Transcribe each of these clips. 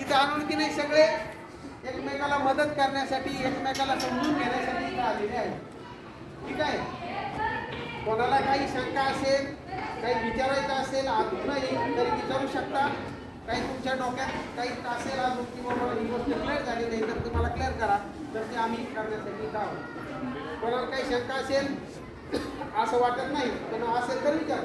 इथं आणून की नाही सगळे एकमेकाला मदत करण्यासाठी एकमेकाला समजून घेण्यासाठी इथं आलेले आहेत. ठीक आहे? कोणाला काही शंका असेल काही विचारायचं असेल अजूनही तरी विचारू शकता. काही तुमच्या डोक्यात काही असेल अजून की बाबा ही गोष्ट क्लिअर झाली नाही तर तुम्हाला क्लिअर करा. तर ते आम्ही करण्यासाठी इथं आहोत. कोणाला काही शंका असेल? असं वाटत नाही पण असेल तर विचार.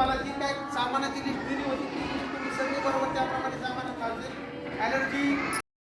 hermana aquí.